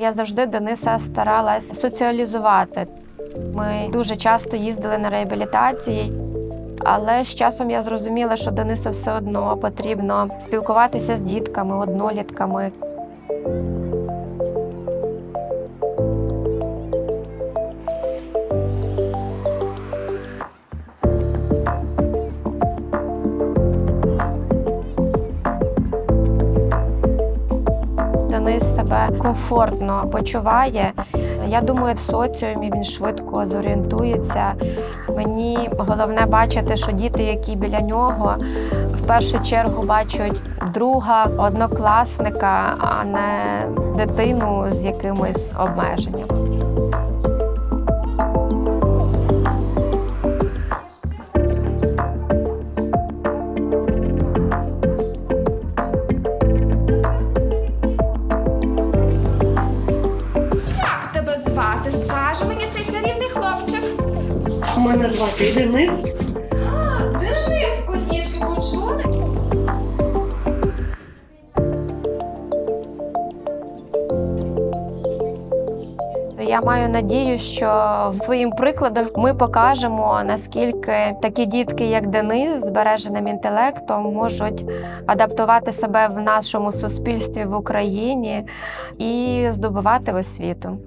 Я завжди Дениса старалася соціалізувати. Ми дуже часто їздили на реабілітації, але з часом я зрозуміла, що Денису все одно потрібно спілкуватися з дітками, однолітками. Денис себе комфортно почуває. Я думаю, в соціумі він швидко зорієнтується. Мені головне бачити, що діти, які біля нього, в першу чергу бачать друга, однокласника, а не дитину з якимись обмеженнями. Скаже мені цей чарівний хлопчик. У мене звати Денис. А, Денис, скотніше почули. Я маю надію, що своїм прикладом ми покажемо, наскільки такі дітки, як Денис, з збереженим інтелектом, можуть адаптувати себе в нашому суспільстві в Україні і здобувати освіту.